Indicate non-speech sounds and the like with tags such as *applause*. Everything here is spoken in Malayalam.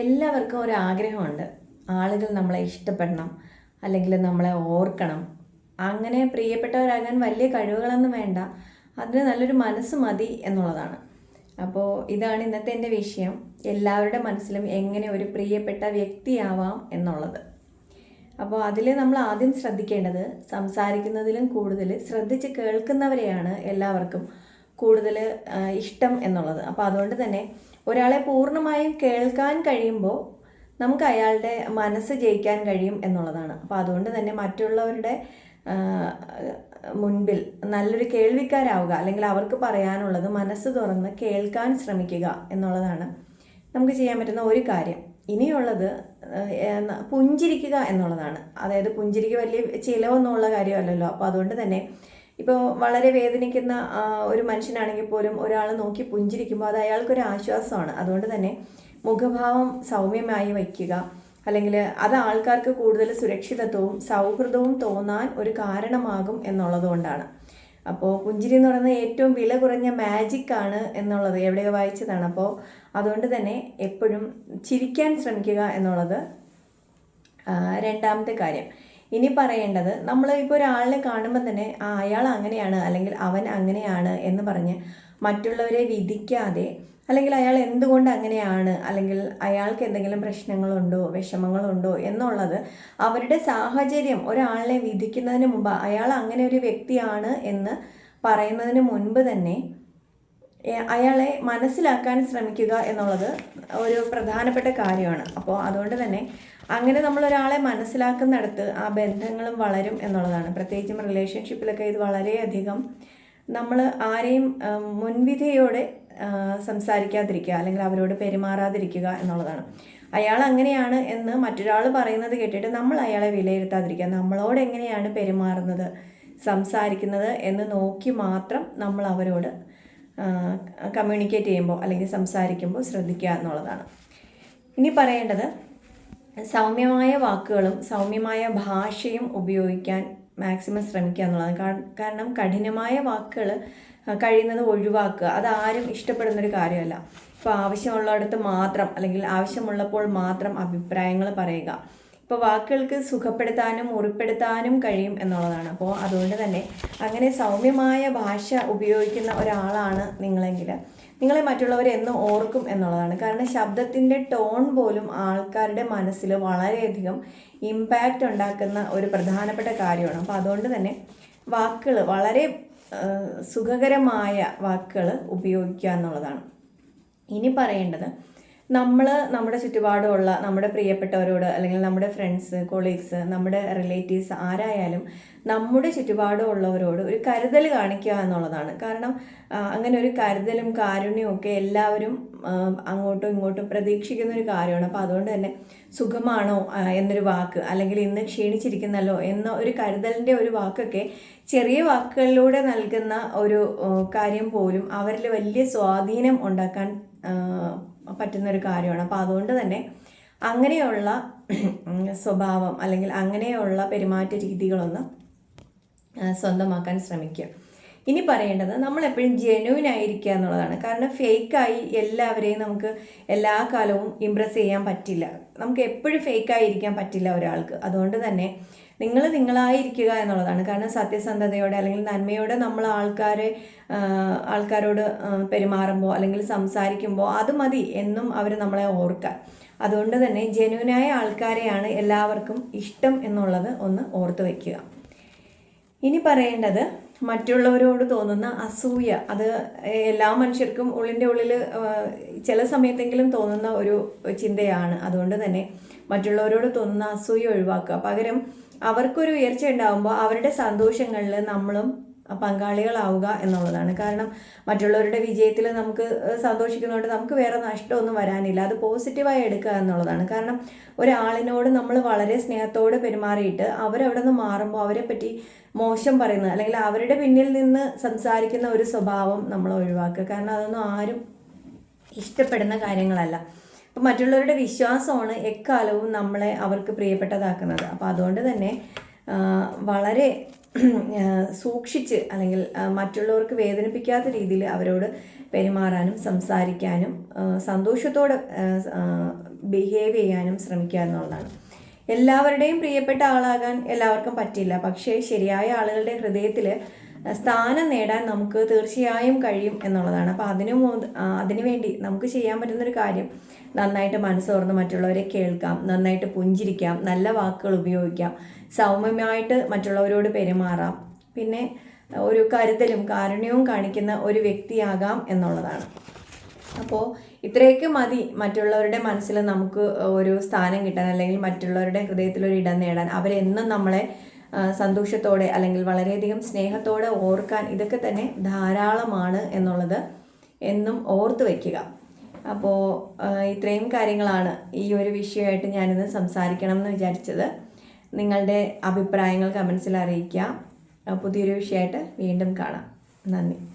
എല്ലാവർക്കും ഒരു ആഗ്രഹമുണ്ട്. ആളുകൾ നമ്മളെ ഇഷ്ടപ്പെടണം അല്ലെങ്കിൽ നമ്മളെ ഓർക്കണം. അങ്ങനെ പ്രിയപ്പെട്ടവരാകാൻ വലിയ കഴിവുകളൊന്നും വേണ്ട. അതിന് നല്ലൊരു മനസ്സ് മതി എന്നുള്ളതാണ്. അപ്പോൾ ഇതാണ് ഇന്നത്തെ എന്റെ വിഷയം. എല്ലാവരുടെ മനസ്സിലും എങ്ങനെ ഒരു പ്രിയപ്പെട്ട വ്യക്തിയാവാം എന്നുള്ളത്. അപ്പോൾ അതിൽ നമ്മൾ ആദ്യം ശ്രദ്ധിക്കേണ്ടത് സംസാരിക്കുന്നതിലും കൂടുതൽ ശ്രദ്ധിച്ച് കേൾക്കുന്നവരെയാണ് എല്ലാവർക്കും കൂടുതൽ ഇഷ്ടം എന്നുള്ളത്. അപ്പോൾ അതുകൊണ്ട് തന്നെ ഒരാളെ പൂർണമായും കേൾക്കാൻ കഴിയുമ്പോൾ നമുക്ക് അയാളുടെ മനസ്സ് ജയിക്കാൻ കഴിയും എന്നുള്ളതാണ്. അപ്പോൾ അതുകൊണ്ട് തന്നെ മറ്റുള്ളവരുടെ മുൻപിൽ നല്ലൊരു കേൾവിക്കാരാവുക അല്ലെങ്കിൽ അവർക്ക് പറയാനുള്ളത് മനസ്സ് തുറന്ന് കേൾക്കാൻ ശ്രമിക്കുക എന്നുള്ളതാണ് നമുക്ക് ചെയ്യാൻ പറ്റുന്ന ഒരു കാര്യം. ഇനിയുള്ളത് പുഞ്ചിരിക്കുക എന്നുള്ളതാണ്. അതായത് പുഞ്ചിരിക്ക് വലിയ ചിലവൊന്നുമുള്ള കാര്യമല്ലല്ലോ. അപ്പോൾ അതുകൊണ്ട് തന്നെ ഇപ്പോൾ വളരെ വേദനിക്കുന്ന ഒരു മനുഷ്യനാണെങ്കിൽ പോലും ഒരാൾ നോക്കി പുഞ്ചിരിക്കുമ്പോൾ അത് അയാൾക്കൊരു ആശ്വാസമാണ്. അതുകൊണ്ട് തന്നെ മുഖഭാവം സൗമ്യമായി വയ്ക്കുക. അല്ലെങ്കിൽ അത് ആൾക്കാർക്ക് കൂടുതൽ സുരക്ഷിതത്വവും സൗഹൃദവും തോന്നാൻ ഒരു കാരണമാകും എന്നുള്ളതുകൊണ്ടാണ് അപ്പോൾ പുഞ്ചിരി എന്ന് പറയുന്നത് ഏറ്റവും വില കുറഞ്ഞ മാജിക് ആണ് എന്നുള്ളത് എവിടെയോ വായിച്ചതാണ്. അപ്പോൾ അതുകൊണ്ട് തന്നെ എപ്പോഴും ചിരിക്കാൻ ശ്രമിക്കുക എന്നുള്ളത് രണ്ടാമത്തെ കാര്യം. ഇനി പറയേണ്ടത് നമ്മൾ ഇപ്പോൾ ഒരാളെ കാണുമ്പോൾ തന്നെ ആ അയാൾ അങ്ങനെയാണ് അല്ലെങ്കിൽ അവൻ അങ്ങനെയാണ് എന്ന് പറഞ്ഞ് മറ്റുള്ളവരെ വിധിക്കാതെ അല്ലെങ്കിൽ അയാൾ എന്തുകൊണ്ട് അങ്ങനെയാണ് അല്ലെങ്കിൽ അയാൾക്ക് എന്തെങ്കിലും പ്രശ്നങ്ങളുണ്ടോ വിഷമങ്ങളുണ്ടോ എന്നുള്ളത് അവരുടെ സാഹചര്യം ഒരാളിനെ വിധിക്കുന്നതിന് മുമ്പ് അയാൾ അങ്ങനെ ഒരു വ്യക്തിയാണ് എന്ന് പറയുന്നതിന് മുൻപ് തന്നെ അയാളെ മനസ്സിലാക്കാൻ ശ്രമിക്കുക എന്നുള്ളത് ഒരു പ്രധാനപ്പെട്ട കാര്യമാണ്. അപ്പോൾ അതുകൊണ്ട് തന്നെ അങ്ങനെ നമ്മൾ ഒരാളെ മനസ്സിലാക്കുന്നിടത്ത് ആ ബന്ധങ്ങളും വളരും എന്നുള്ളതാണ്. പ്രത്യേകിച്ചും റിലേഷൻഷിപ്പിലൊക്കെ ഇത് വളരെയധികം നമ്മൾ ആരെയും മുൻവിധിയോടെ സംസാരിക്കാതിരിക്കുക അല്ലെങ്കിൽ അവരോട് പെരുമാറാതിരിക്കുക എന്നുള്ളതാണ്. അയാൾ അങ്ങനെയാണ് എന്ന് മറ്റൊരാൾ പറയുന്നത് കേട്ടിട്ട് നമ്മൾ അയാളെ വിലയിരുത്താതിരിക്കുക. നമ്മളോട് എങ്ങനെയാണ് പെരുമാറുന്നത് സംസാരിക്കുന്നത് എന്ന് നോക്കി മാത്രം നമ്മൾ അവരോട് കമ്മ്യൂണിക്കേറ്റ് ചെയ്യുമ്പോൾ അല്ലെങ്കിൽ സംസാരിക്കുമ്പോൾ ശ്രദ്ധിക്കുക എന്നുള്ളതാണ്. ഇനി പറയേണ്ടത് സൗമ്യമായ വാക്കുകളും സൗമ്യമായ ഭാഷയും ഉപയോഗിക്കാൻ മാക്സിമം ശ്രമിക്കുക എന്നുള്ളതാണ്. കാരണം കഠിനമായ വാക്കുകൾ കഴിയുന്നത് ഒഴിവാക്കുക അതാരും ഇഷ്ടപ്പെടുന്നൊരു കാര്യമല്ല. ഇപ്പോൾ ആവശ്യമുള്ളിടത്ത് മാത്രം അല്ലെങ്കിൽ ആവശ്യമുള്ളപ്പോൾ മാത്രം അഭിപ്രായങ്ങൾ പറയുക. ഇപ്പോൾ വാക്കുകൾക്ക് സുഖപ്പെടുത്താനും മുറിപ്പെടുത്താനും കഴിയും എന്നുള്ളതാണ്. അപ്പോൾ അതുകൊണ്ട് തന്നെ അങ്ങനെ സൗമ്യമായ ഭാഷ ഉപയോഗിക്കുന്ന ഒരാളാണ് നിങ്ങളെങ്കിൽ നിങ്ങളെ മറ്റുള്ളവരെ എന്ന് ഓർക്കും എന്നുള്ളതാണ്. കാരണം ശബ്ദത്തിന്റെ ടോൺ പോലും ആൾക്കാരുടെ മനസ്സിൽ വളരെയധികം ഇമ്പാക്റ്റ് ഉണ്ടാക്കുന്ന ഒരു പ്രധാനപ്പെട്ട കാര്യമാണ്. അപ്പോൾ അതുകൊണ്ട് തന്നെ വാക്കുകൾ വളരെ സുഖകരമായ വാക്കുകൾ ഉപയോഗിക്കുക എന്നുള്ളതാണ്. ഇനി പറയേണ്ടത് നമ്മൾ നമ്മുടെ ചുറ്റുപാടുമുള്ള നമ്മുടെ പ്രിയപ്പെട്ടവരോട് അല്ലെങ്കിൽ നമ്മുടെ ഫ്രണ്ട്സ് കൊളീഗ്സ് നമ്മുടെ റിലേറ്റീവ്സ് ആരായാലും നമ്മുടെ ചുറ്റുപാടുമുള്ളവരോട് ഒരു കരുതൽ കാണിക്കുക എന്നുള്ളതാണ്. കാരണം അങ്ങനെ ഒരു കരുതലും കാരുണ്യവും ഒക്കെ എല്ലാവരും അങ്ങോട്ടും ഇങ്ങോട്ടും പ്രതീക്ഷിക്കുന്ന ഒരു കാര്യമാണ്. അപ്പോൾ അതുകൊണ്ട് തന്നെ സുഖമാണോ എന്നൊരു വാക്ക് അല്ലെങ്കിൽ ഇന്ന് ക്ഷീണിച്ചിരിക്കുന്നല്ലോ എന്ന ഒരു കരുതലിന്റെ ഒരു വാക്കൊക്കെ ചെറിയ വാക്കുകളിലൂടെ നൽകുന്ന ഒരു കാര്യം പോലും അവരിൽ വലിയ സ്വാധീനം ഉണ്ടാക്കാൻ ആ, പറ്റുന്ന ഒരു കാര്യമാണ്. അപ്പോൾ അതുകൊണ്ട് തന്നെ അങ്ങനെയുള്ള *clears throat* സ്വഭാവം അല്ലെങ്കിൽ അങ്ങനെയുള്ള പെരുമാറ്റ രീതികളൊന്ന് സ്വന്തമാക്കാൻ ശ്രമിക്കുക. ഇനി പറയേണ്ടത് നമ്മൾ എപ്പോഴും ജെന്യൂൻ ആയിരിക്കുക എന്നുള്ളതാണ്. കാരണം ഫേക്കായി എല്ലാവരെയും നമുക്ക് എല്ലാ കാലവും ഇമ്പ്രസ് ചെയ്യാൻ പറ്റില്ല. നമുക്ക് എപ്പോഴും ഫേക്കായിരിക്കാൻ പറ്റില്ല ഒരാൾക്ക്. അതുകൊണ്ട് തന്നെ നിങ്ങൾ നിങ്ങളായിരിക്കുക എന്നുള്ളതാണ്. കാരണം സത്യസന്ധതയോടെ അല്ലെങ്കിൽ നന്മയോടെ നമ്മൾ ആൾക്കാരെ ആൾക്കാരോട് പെരുമാറുമ്പോൾ അല്ലെങ്കിൽ സംസാരിക്കുമ്പോൾ അത് മതി എന്നും അവർ നമ്മളെ ഓർക്കാൻ അതുകൊണ്ട് തന്നെ ജനുവിനായ ആൾക്കാരെയാണ് എല്ലാവർക്കും ഇഷ്ടം എന്നുള്ളത് ഒന്ന് ഓർത്ത് വയ്ക്കുക ഇനി പറയേണ്ടത് മറ്റുള്ളവരോട് തോന്നുന്ന അസൂയ അത് എല്ലാ മനുഷ്യർക്കും ഉള്ളിന്റെ ഉള്ളിൽ ചില സമയത്തെങ്കിലും തോന്നുന്ന ഒരു ചിന്തയാണ്. അതുകൊണ്ട് തന്നെ മറ്റുള്ളവരോട് തോന്നുന്ന അസൂയ ഒഴിവാക്കുക. പകരം അവർക്കൊരു ഉയർച്ച ഉണ്ടാകുമ്പോൾ അവരുടെ സന്തോഷങ്ങളിൽ നമ്മളും പങ്കാളികളാവുക എന്നുള്ളതാണ്. കാരണം മറ്റുള്ളവരുടെ വിജയത്തിൽ നമുക്ക് സന്തോഷിക്കുന്നതുകൊണ്ട് നമുക്ക് വേറെ നഷ്ടമൊന്നും വരാനില്ല. അത് പോസിറ്റീവായി എടുക്കുക എന്നുള്ളതാണ്. കാരണം ഒരാളിനോട് നമ്മൾ വളരെ സ്നേഹത്തോട് പെരുമാറിയിട്ട് അവരവിടെ നിന്ന് മാറുമ്പോൾ അവരെ പറ്റി മോശം പറയുന്നത് അല്ലെങ്കിൽ അവരുടെ പിന്നിൽ നിന്ന് സംസാരിക്കുന്ന ഒരു സ്വഭാവം നമ്മൾ ഒഴിവാക്കുക. കാരണം അതൊന്നും ആരും ഇഷ്ടപ്പെടുന്ന കാര്യങ്ങളല്ല. അപ്പം മറ്റുള്ളവരുടെ വിശ്വാസമാണ് എക്കാലവും നമ്മളെ അവർക്ക് പ്രിയപ്പെട്ടതാക്കുന്നത്. അപ്പോൾ അതുകൊണ്ട് തന്നെ വളരെ സൂക്ഷിച്ച് അല്ലെങ്കിൽ മറ്റുള്ളവർക്ക് വേദനിപ്പിക്കാത്ത രീതിയിൽ അവരോട് പെരുമാറാനും സംസാരിക്കാനും സന്തോഷത്തോടെ ബിഹേവ് ചെയ്യാനും ശ്രമിക്കുക എന്നുള്ളതാണ്. എല്ലാവരുടെയും പ്രിയപ്പെട്ട ആളാകാൻ എല്ലാവർക്കും പറ്റില്ല. പക്ഷേ ശരിയായ ആളുകളുടെ ഹൃദയത്തിൽ സ്ഥാനം നേടാൻ നമുക്ക് തീർച്ചയായും കഴിയും എന്നുള്ളതാണ്. അപ്പോൾ അതിനു ആ, അതിനുവേണ്ടി നമുക്ക് ചെയ്യാൻ പറ്റുന്നൊരു കാര്യം നന്നായിട്ട് മനസ്സോർന്ന് മറ്റുള്ളവരെ കേൾക്കാം നന്നായിട്ട് പുഞ്ചിരിക്കാം നല്ല വാക്കുകൾ ഉപയോഗിക്കാം സൗമ്യമായിട്ട് മറ്റുള്ളവരോട് പെരുമാറാം പിന്നെ ഒരു കരുതലും കാരുണ്യവും കാണിക്കുന്ന ഒരു വ്യക്തിയാകാം എന്നുള്ളതാണ്. അപ്പോൾ ഇത്രയൊക്കെ മതി മറ്റുള്ളവരുടെ മനസ്സിൽ നമുക്ക് ഒരു സ്ഥാനം കിട്ടാൻ അല്ലെങ്കിൽ മറ്റുള്ളവരുടെ ഹൃദയത്തിൽ ഒരു ഇടം നേടാൻ. അവരെന്നും നമ്മളെ സന്തോഷത്തോടെ അല്ലെങ്കിൽ വളരെയധികം സ്നേഹത്തോടെ ഓർക്കാൻ ഇതൊക്കെ തന്നെ ധാരാളമാണ് എന്നുള്ളത് എന്നും ഓർത്തു വയ്ക്കുക അപ്പോൾ ഇത്രയും കാര്യങ്ങളാണ് ഈ ഒരു വിഷയമായിട്ട് ഞാനിന്ന് സംസാരിക്കണം എന്ന് വിചാരിച്ചത്. നിങ്ങളുടെ അഭിപ്രായങ്ങൾ കമൻസിൽ അറിയിക്കുക. പുതിയൊരു വിഷയമായിട്ട് വീണ്ടും കാണാം. നന്ദി.